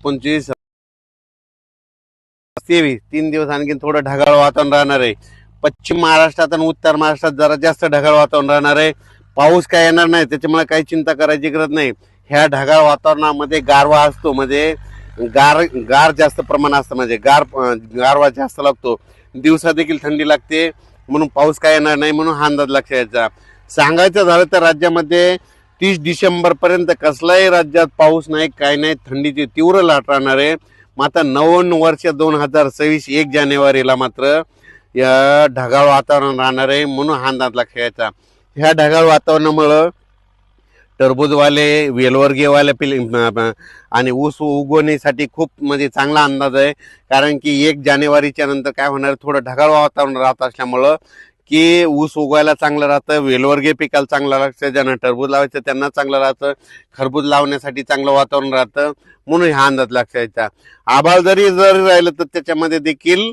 पंचवीस तेवीस तीन दिवस आणखी थोडं ढगाळ वातावरण राहणार आहे. पश्चिम महाराष्ट्रात आणि उत्तर महाराष्ट्रात जरा जास्त ढगाळ वातावरण राहणार आहे. पाऊस काय येणार नाही त्याच्यामुळे काही चिंता करायची गरज नाही. ह्या ढगाळ वातावरणामध्ये गारवा असतो म्हणजे गार गार जास्त प्रमाण असतं म्हणजे गार गारवा जास्त लागतो. दिवसा देखील थंडी लागते म्हणून पाऊस काय येणार नाही म्हणून हा अंदाज लक्षात यायचा सांगायचं झालं तर राज्यामध्ये तीस डिसेंबरपर्यंत कसलाही राज्यात पाऊस नाही काय नाही थंडीची तीव्र लाट राहणार आहे. मात्र नव्वन्न वर्ष दोन हजार सव्वीस एक जानेवारीला मात्र या ढगाळ वातावरण राहणार आहे म्हणून हा अंदाज लक्षात ह्या ढगाळ वातावरणामुळं टरबूजवाले वेलवर्गीयवाले पिल आणि ऊस उगवण्यासाठी खूप म्हणजे चांगला अंदाज आहे. कारण की एक जानेवारीच्या नंतर काय होणार थोडं ढगाळ वातावरण राहत असल्यामुळं की ऊस उगवायला चांगलं राहतं वेलवर्गीय पिकाला चांगलं लागतं ज्यांना टरबूज लावायचं त्यांना चांगलं राहतं खरबूज लावण्यासाठी चांगलं वातावरण राहतं म्हणून हा अंदाज लक्षायचा यायचा आभाळ जरी जरी राहिलं तर त्याच्यामध्ये देखील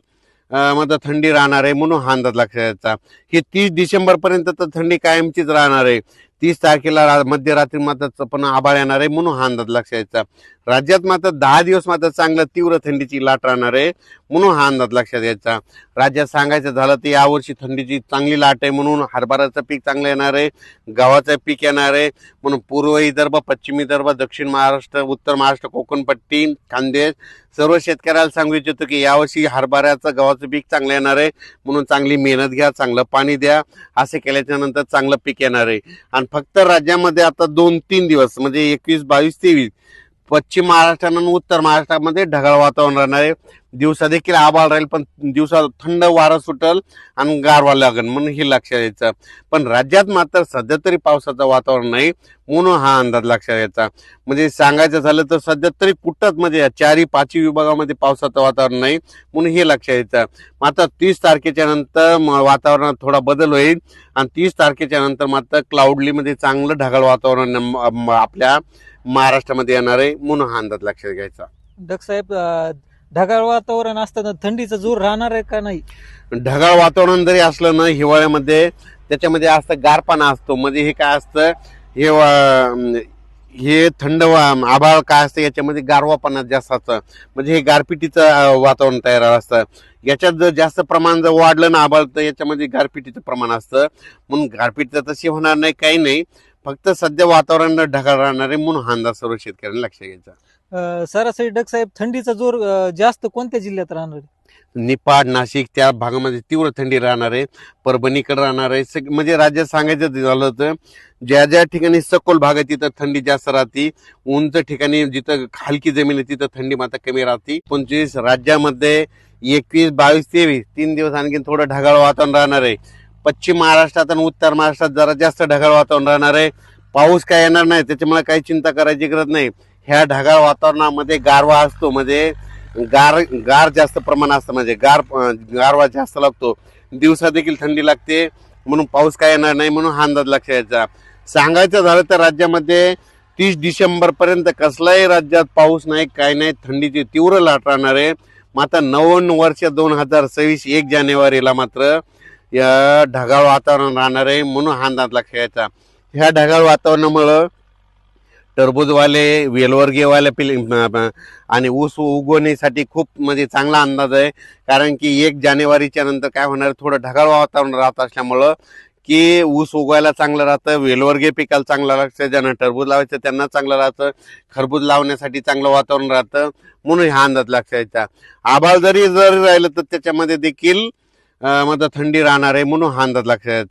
अं, मध्ये थंडी राहणार आहे म्हणून हा अंदाज लक्षात यायचा ही तीस डिसेंबरपर्यंत तर थंडी कायमचीच राहणार आहे. तीस तारखेला रा- मध्यरात्री मात्र पण आभाळ येणार आहे म्हणून हा अंदाज लक्षात यायचा राज्यात मात्र दहा दिवस मात्र चांगलं तीव्र थंडीची लाट राहणार आहे म्हणून हा अंदाज लक्षात यायचा. राज्यात सांगायचं झालं तर यावर्षी थंडीची चांगली लाट आहे म्हणून हरभऱ्याचं पीक चांगलं येणार आहे गव्हाचं पीक येणार आहे म्हणून पूर्व विदर्भ पश्चिम विदर्भ दक्षिण महाराष्ट्र उत्तर महाराष्ट्र कोकणपट्टी खानदेश सर्व शेतकऱ्याला सांगू इच्छितो की यावर्षी हरभऱ्याचं गव्हाचं पीक चांगलं येणार आहे म्हणून चांगली मेहनत घ्या चांगलं पाणी द्या असे केल्याच्यानंतर चांगलं पीक येणार आहे. आणि फक्त राज्यामध्ये आता दोन तीन दिवस म्हणजे एकवीस बावीस तेवीस पश्चिम महाराष्ट्र आणि उत्तर महाराष्ट्रामध्ये ढगाळ वातावरण राहणार आहे. दिवसा देखील आभाळ राहील पण दिवसा थंड वारं सुटल आणि गारवा लागेल म्हणून हे लक्षात यायचं. पण राज्यात मात्र सध्या तरी पावसाचं वातावरण नाही म्हणून हा अंदाज लक्षात यायचा. म्हणजे सांगायचं झालं तर सध्या तरी कुठंच म्हणजे चारी चारही पाचही विभागामध्ये पावसाचं वातावरण नाही म्हणून हे लक्षात यायचं. मात्र तीस तारखेच्या नंतर वातावरणात थोडा बदल होईल आणि तीस तारखेच्या नंतर मात्र क्लाउडलीमध्ये चांगलं ढगाळ वातावरण आपल्या महाराष्ट्रामध्ये येणार आहे म्हणून हा अंदाज लक्षात घ्यायचा. डक साहेब ढगाळ वातावरण असताना थंडीचा जोर राहणार आहे का नाही? ढगाळ वातावरण जरी असलं ना हिवाळ्यामध्ये त्याच्यामध्ये असतं गारपाना असतो. म्हणजे हे काय असतं हे वा- हे थंड वा- आभाळ काय असतं याच्यामध्ये गारवापणा जास्त असतं. म्हणजे हे गारपिटीचं अं, वातावरण तयार असतं. याच्यात जर जास्त प्रमाण जर वाढलं ना आभाळ तर याच्यामध्ये गारपिटीचं प्रमाण असतं. म्हणून गारपीट तशी होणार नाही काही नाही. फक्त सध्या वातावरण ढगाळ राहणार आहे म्हणून हा अंदाज सर्व शेतकऱ्यांनी लक्ष घ्यायचा. अं, सरासरी डक साहेब थंडीचा जोर अं, जास्त कोणत्या जिल्ह्यात राहणार आहे? निपाड नाशिक त्या भागामध्ये तीव्र थंडी राहणार आहे. परभणीकडे राहणार आहे. सग म्हणजे राज्यात सांगायचं झालं तर ज्या ज्या ठिकाणी सखोल भाग आहे तिथं थंडी जास्त राहते. उंच ठिकाणी जिथं हलकी जमीन आहे तिथं थंडी मात्र कमी राहते. पंचवीस राज्यामध्ये एकवीस बावीस तेवीस तीन दिवस आणखी थोडं ढगाळ वातावरण राहणार आहे. पश्चिम महाराष्ट्रात आणि उत्तर महाराष्ट्रात जरा जास्त ढगाळ वातावरण राहणार आहे. पाऊस काय येणार नाही त्याच्यामुळे काही चिंता करायची गरज नाही. ह्या ढगाळ वातावरणामध्ये गारवा असतो म्हणजे गार गार जास्त प्रमाण असतं म्हणजे गार गारवा जास्त लागतो. दिवसा देखील थंडी लागते म्हणून पाऊस काय येणार नाही म्हणून हा अंदाज लक्षात यायचा सांगायचं झालं तर राज्यामध्ये तीस डिसेंबरपर्यंत कसलाही राज्यात पाऊस नाही काय नाही थंडीची तीव्र लाट राहणार आहे. मात्र नव्वन्न वर्ष दोन हजार सव्वीस एक जानेवारीला मात्र या ढगाळ वातावरण राहणार आहे म्हणून हा अंदाज लक्षात ह्या ढगाळ वातावरणामुळं टरबूजवाले वेलवर्गीयवाले पिल आणि ऊस उगवण्यासाठी खूप म्हणजे चांगला अंदाज आहे. कारण की एक जानेवारीच्या नंतर काय होणार थोडं ढगाळ वातावरण राहत असल्यामुळं की ऊस उगवायला चांगलं राहतं वेलवर्गीय पिकाला चांगलं लागतं ज्यांना टरबूज लावायचं त्यांना चांगलं राहतं खरबूज लावण्यासाठी चांगलं वातावरण राहतं म्हणून हा अंदाज लक्षात यायचा आभाळ जरी जरी राहिलं तर त्याच्यामध्ये देखील मग थंडी राहणार आहे म्हणून हा अंदाज लागतात